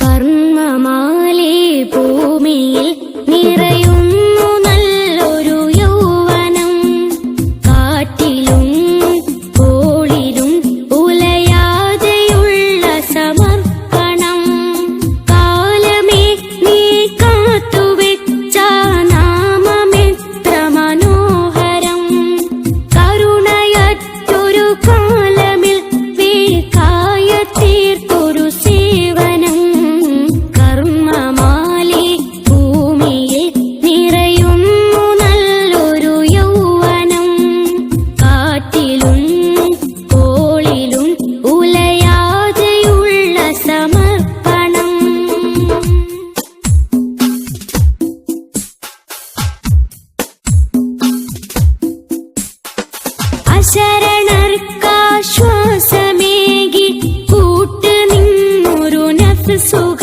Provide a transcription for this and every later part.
കർമ്മമാലേ ഭൂമിയിൽ നിറയുന്നു സുഖ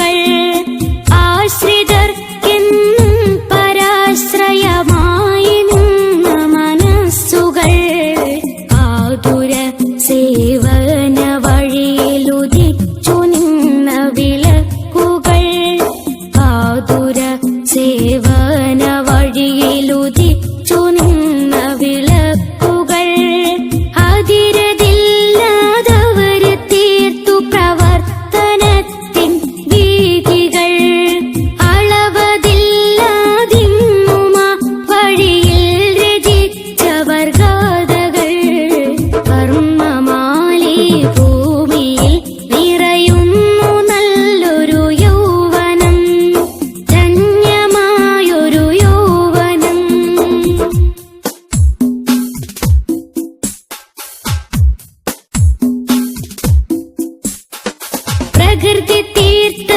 प्रकृति तीर्थ